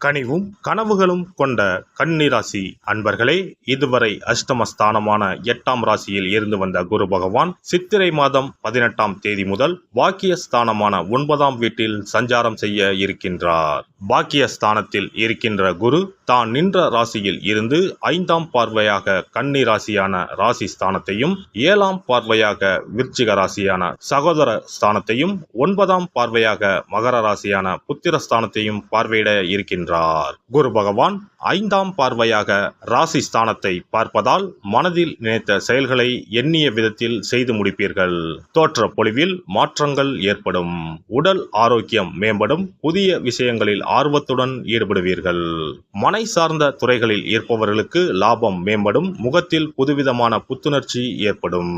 கனிவும் கனவுகளும் கொண்ட கன்னிராசி அன்பர்களே இதுவரை அஷ்டமஸ்தானமான எட்டாம் ராசியில் இருந்து வந்த குரு பகவான் சித்திரை மாதம் பதினெட்டாம் தேதி முதல் பாக்கியஸ்தானமான ஒன்பதாம் வீட்டில் சஞ்சாரம் செய்ய இருக்கின்றார். பாக்கியஸ்தானத்தில் இருக்கின்ற குரு தான் நின்ற ராசியில் இருந்து ஐந்தாம் பார்வையாக கன்னி ராசியான ராசி ஸ்தானத்தையும் ஏழாம் பார்வையாக விருச்சிக ராசியான சகோதர ஸ்தானத்தையும் ஒன்பதாம் பார்வையாக மகர ராசியான புத்திர ஸ்தானத்தையும் பார்வையிட இருக்கின்றார் குரு பகவான் ஐந்தாம் பார்வையாக ராசி ஸ்தானத்தை பார்ப்பதால் மனதில் நினைத்த செயல்களை எண்ணிய விதத்தில் செய்து முடிப்பீர்கள். தோற்ற பொழிவில் மாற்றங்கள் ஏற்படும். உடல் ஆரோக்கியம் மேம்படும். புதிய விஷயங்களில் ஆர்வத்துடன் ஈடுபடுவீர்கள். மனை சார்ந்த துறைகளில் இருப்பவர்களுக்கு லாபம் மேம்படும். முகத்தில் புதுவிதமான புத்துணர்ச்சி ஏற்படும்.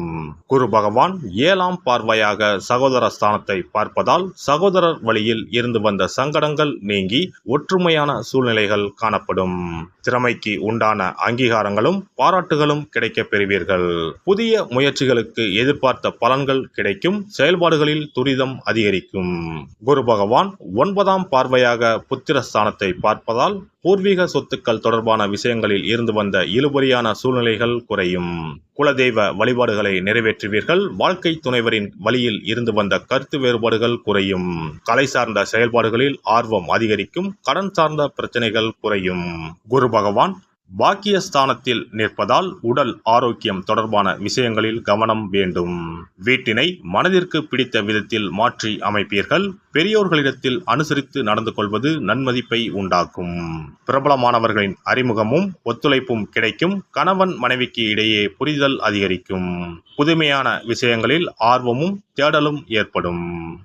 குரு பகவான் ஏழாம் பார்வையாக சகோதர ஸ்தானத்தை பார்ப்பதால் சகோதரர் வழியில் இருந்து வந்த சங்கடங்கள் நீங்கி ஒற்றுமையான சூழ்நிலைகள் காணப்படும். திறமைக்கு உண்டான அங்கீகாரங்களும் பாராட்டுகளும் கிடைக்கப் பெறுவீர்கள். புதிய முயற்சிகளுக்கு எதிர்பார்த்த பலன்கள் கிடைக்கும். செயல்பாடுகளில் துரிதம் அதிகரிக்கும். குரு பகவான் ஒன்பதாம் பார்வையாக புத்திரஸ்தானத்தை பார்ப்பதால் பூர்வீக சொத்துக்கள் தொடர்பான விஷயங்களில் இருந்து வந்த இழுபறியான சூழ்நிலைகள் குறையும். குலதெய்வ வழிபாடுகளை நிறைவேற்றுவீர்கள். வாழ்க்கை துணைவரின் வழியில் இருந்து வந்த கருத்து வேறுபாடுகள் குறையும். கலை சார்ந்த செயல்பாடுகளில் ஆர்வம் அதிகரிக்கும். கடன் சார்ந்த பிரச்சனைகள் குறையும். குரு பகவான் பாக்கியஸ்தானத்தில் நிற்பதால் உடல் ஆரோக்கியம் தொடர்பான விஷயங்களில் கவனம் வேண்டும். வீட்டினை மனதிற்கு பிடித்த விதத்தில் மாற்றி அமைப்பீர்கள். பெரியோர்களிடத்தில் அனுசரித்து நடந்து கொள்வது நன்மதிப்பை உண்டாக்கும். பிரபலமானவர்களின் அறிமுகமும் ஒத்துழைப்பும் கிடைக்கும். கணவன் மனைவிக்கு இடையே புரிதல் அதிகரிக்கும். புதுமையான விஷயங்களில் ஆர்வமும் தேடலும் ஏற்படும்.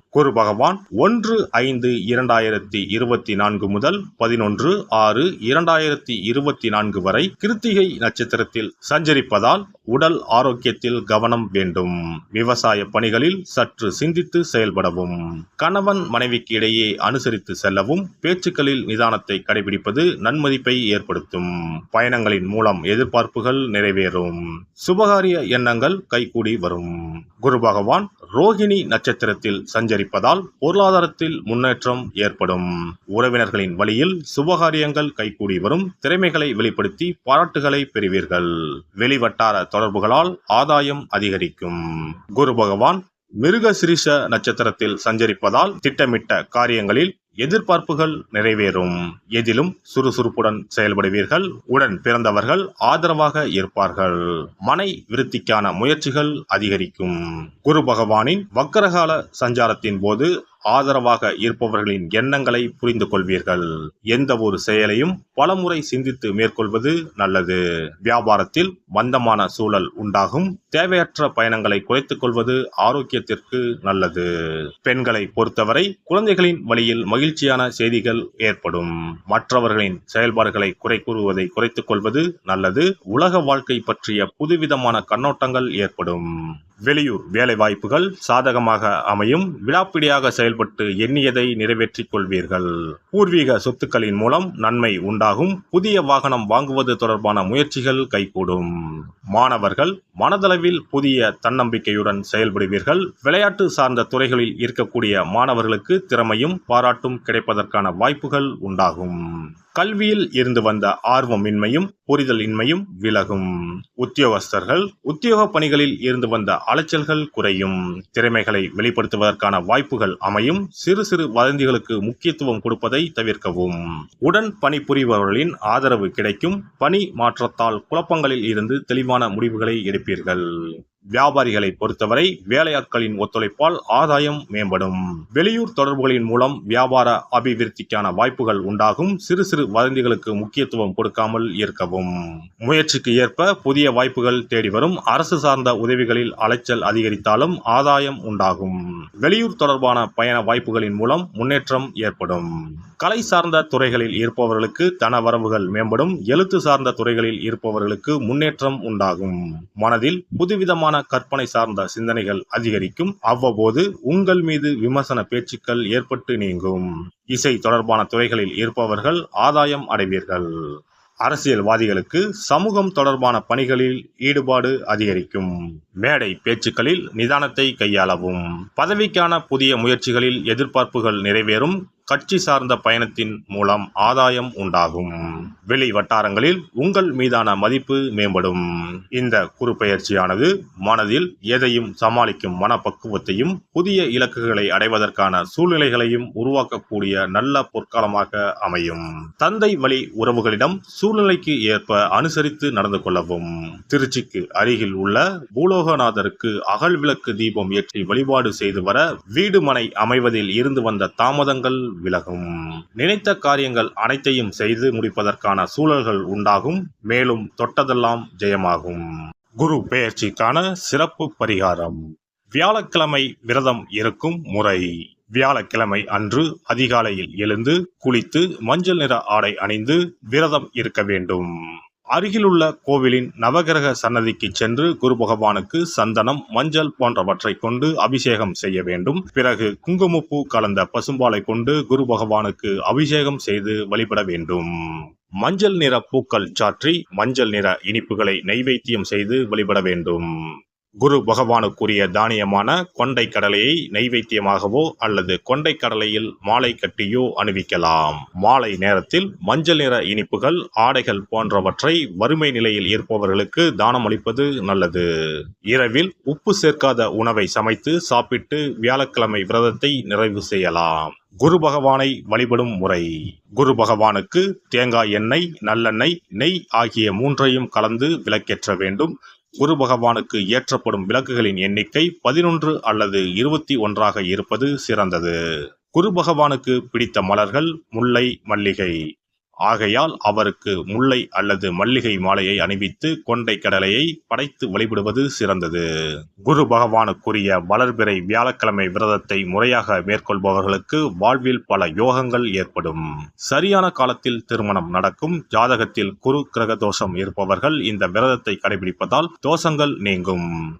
குரு பகவான் ஒன்று ஐந்து இரண்டாயிரத்தி இருபத்தி நான்கு முதல் பதினொன்று ஆறு இரண்டாயிரத்தி இருபத்தி நான்கு வரை கிருத்திகை நட்சத்திரத்தில் சஞ்சரிப்பதால் உடல் ஆரோக்கியத்தில் கவனம் வேண்டும். விவசாய பணிகளில் சற்று சிந்தித்து செயல்படவும். கணவன் மனைவிக்கு இடையே அனுசரித்து செல்லவும் பேச்சுக்களில் நிதானத்தை கடைபிடிப்பது நன்மதிப்பை ஏற்படுத்தும். பயணங்களின் மூலம் எதிர்பார்ப்புகள் நிறைவேறும். சுபகாரிய எண்ணங்கள் கைகூடி வரும். குரு பகவான் ரோகிணி நட்சத்திரத்தில் சஞ்சரிப்பதால் பொருளாதாரத்தில் முன்னேற்றம் ஏற்படும். உறவினர்களின் வழியில் சுபகாரியங்கள் கைகூடி வரும் திறமைகளை வெளிப்படுத்தி பாராட்டுகளை பெறுவீர்கள். வெளிவட்டார தொடர்புகளால் ஆதாயம் அதிகரிக்கும். குரு பகவான் மிருகசிரிஷ நட்சத்திரத்தில் சஞ்சரிப்பதால் திட்டமிட்ட காரியங்களில் எதிர்பார்ப்புகள் நிறைவேறும். எதிலும் சுறுசுறுப்புடன் செயல்படுவீர்கள். உடன் பிறந்தவர்கள் ஆதரவாக இருப்பார்கள். மனை விருத்திக்கான முயற்சிகள் அதிகரிக்கும். குரு பகவானின் வக்கரகால சஞ்சாரத்தின் போது ஆதரவாக இருப்பவர்களின் எண்ணங்களை புரிந்து கொள்வீர்கள் எந்த ஒரு செயலையும் பலமுறை சிந்தித்து மேற்கொள்வது நல்லது. வியாபாரத்தில் மந்தமான சூழல் உண்டாகும். தேவையற்ற பயணங்களை குறைத்துக் கொள்வது ஆரோக்கியத்திற்கு நல்லது. பெண்களை பொறுத்தவரை குழந்தைகளின் வழியில் மகிழ்ச்சியான செய்திகள் ஏற்படும். மற்றவர்களின் செயல்பாடுகளை குறை கூறுவதை குறைத்துக் கொள்வது நல்லது. உலக வாழ்க்கை பற்றிய புதுவிதமான கண்ணோட்டங்கள் ஏற்படும். வெளியூர் வேலைவாய்ப்புகள் சாதகமாக அமையும். விழாப்பிடியாக செயல்பட்டு எண்ணியதை நிறைவேற்றிக் கொள்வீர்கள். பூர்வீக சொத்துக்களின் மூலம் நன்மை உண்டாகும். புதிய வாகனம் வாங்குவது தொடர்பான முயற்சிகள் கைகூடும். மாணவர்கள் மனதளவில் புதிய தன்னம்பிக்கையுடன் செயல்படுவீர்கள். விளையாட்டு சார்ந்த துறைகளில் இருக்கக்கூடிய மாணவர்களுக்கு திறமையும் பாராட்டும் கிடைப்பதற்கான வாய்ப்புகள் உண்டாகும். கல்வியில் இருந்து வந்த ஆர்வமின்மையும் புரிதலின்மையும் விலகும். உத்தியோகஸ்தர்கள் உத்தியோக பணிகளில் இருந்து வந்த அலைச்சல்கள் குறையும். திறமைகளை வெளிப்படுத்துவதற்கான வாய்ப்புகள் அமையும். சிறு சிறு வதந்திகளுக்கு முக்கியத்துவம் கொடுப்பதை தவிர்க்கவும். உடன் பணிபுரிபவர்களின் ஆதரவு கிடைக்கும். பணி மாற்றத்தால் குழப்பங்களில் இருந்து தெளிவான முடிவுகளை எடுப்பீர்கள். வியாபாரிகளை பொறுத்தவரை வேலையாட்களின் ஒத்துழைப்பால் ஆதாயம் மேம்படும். வெளியூர் தொடர்புகளின் மூலம் வியாபார அபிவிருத்திக்கான வாய்ப்புகள் உண்டாகும். சிறு சிறு வதந்திகளுக்கு முக்கியத்துவம் கொடுக்காமல் இருக்கவும். முயற்சிக்கு ஏற்ப புதிய வாய்ப்புகள் தேடி வரும். அரசு சார்ந்த உதவிகளில் அலைச்சல் அதிகரித்தாலும் ஆதாயம் உண்டாகும். வெளியூர் தொடர்பான பயண வாய்ப்புகளின் மூலம் முன்னேற்றம் ஏற்படும். கலை சார்ந்த துறைகளில் இருப்பவர்களுக்கு தன வரவுகள் மேம்படும். எழுத்து சார்ந்த துறைகளில் இருப்பவர்களுக்கு முன்னேற்றம் உண்டாகும். மனதில் புதுவிதமான கற்பனை சார்ந்த சிந்தனைகள் அதிகரிக்கும். அவ்வப்போது உங்கள் மீது விமர்சன பேச்சுக்கள் ஏற்பட்டு நீங்கும். இசை தொடர்பான துறைகளில் இருப்பவர்கள் ஆதாயம் அடைவீர்கள். அரசியல்வாதிகளுக்கு சமூகம் தொடர்பான பணிகளில் ஈடுபாடு அதிகரிக்கும். மேடை பேச்சுக்களில் நிதானத்தை கையாளவும். பதவிக்கான புதிய முயற்சிகளில் எதிர்பார்ப்புகள் நிறைவேறும். கட்சி சார்ந்த பயணத்தின் மூலம் ஆதாயம் உண்டாகும். வெளி வட்டாரங்களில் உங்கள் மீதான மதிப்பு மேம்படும். இந்த குறுப்பெயர்ச்சியானது மனதில் எதையும் சமாளிக்கும் மனப்பக்குவத்தையும் புதிய இலக்குகளை அடைவதற்கான சூழ்நிலைகளையும் உருவாக்கக்கூடிய நல்ல பொற்காலமாக அமையும். தந்தை வழி உறவுகளிடம் சூழ்நிலைக்கு ஏற்ப அனுசரித்து நடந்து கொள்ளவும். திருச்சிக்கு அருகில் உள்ள பூலோகநாதருக்கு அகல் விளக்கு தீபம் ஏற்றி வழிபாடு செய்து வர வீடு மனை அமைவதில் இருந்து வந்த தாமதங்கள் விலகும். நினைத்த காரியங்கள் அனைத்தையும் செய்து முடிப்பதற்கான சூழல்கள் உண்டாகும். மேலும் தொட்டதெல்லாம் ஜெயமாகும். குரு பெயர்ச்சிக்கான சிறப்பு பரிகாரம். வியாழக்கிழமை விரதம் இருக்கும் முறை. வியாழக்கிழமை அன்று அதிகாலையில் எழுந்து குளித்து மஞ்சள் நிற ஆடை அணிந்து விரதம் இருக்க வேண்டும். அருகிலுள்ள கோவிலின் நவகிரக சன்னதிக்கு சென்று குரு பகவானுக்கு சந்தனம் மஞ்சள் போன்றவற்றை கொண்டு அபிஷேகம் செய்ய வேண்டும். பிறகு குங்குமப்பூ கலந்த பசும்பாலை கொண்டு குரு பகவானுக்கு அபிஷேகம் செய்து வழிபட வேண்டும். மஞ்சள் நிற பூக்கள் சாற்றி மஞ்சள் நிற இனிப்புகளை நைவேத்தியம் செய்து வழிபட வேண்டும். குரு பகவானுக்குரிய தானியமான கொண்டை கடலையை நைவேத்தியமாகவோ அல்லது கொண்டை கடலையில் மாலை கட்டியோ அணிவிக்கலாம். மாலை நேரத்தில் மஞ்சள் நிற இனிப்புகள் ஆடைகள் போன்றவற்றை வறுமை நிலையில் இருப்பவர்களுக்கு தானம் அளிப்பது நல்லது. இரவில் உப்பு சேர்க்காத உணவை சமைத்து சாப்பிட்டு வியாழக்கிழமை விரதத்தை நிறைவு செய்யலாம். குரு பகவானை வழிபடும் முறை. குரு பகவானுக்கு தேங்காய் எண்ணெய் நல்லெண்ணெய் நெய் ஆகிய மூன்றையும் கலந்து விளக்கேற்ற வேண்டும். குரு பகவானுக்கு ஏற்றப்படும் விளக்குகளின் எண்ணிக்கை பதினொன்று அல்லது இருபத்தி ஒன்றாக இருப்பது சிறந்தது. குரு பகவானுக்கு பிடித்த மலர்கள் முல்லை மல்லிகை. ஆகையால் அவருக்கு முல்லை அல்லது மல்லிகை மாலையை அணிவித்து கொண்டை கடலையை படைத்து வழிபடுவது சிறந்தது. குரு பகவானுக்குரிய வளர்பிறை வியாழக்கிழமை விரதத்தை முறையாக மேற்கொள்பவர்களுக்கு வாழ்வில் பல யோகங்கள் ஏற்படும். சரியான காலத்தில் திருமணம் நடக்கும். ஜாதகத்தில் குரு கிரக தோஷம் இருப்பவர்கள் இந்த விரதத்தை கடைபிடிப்பதால் தோஷங்கள் நீங்கும்.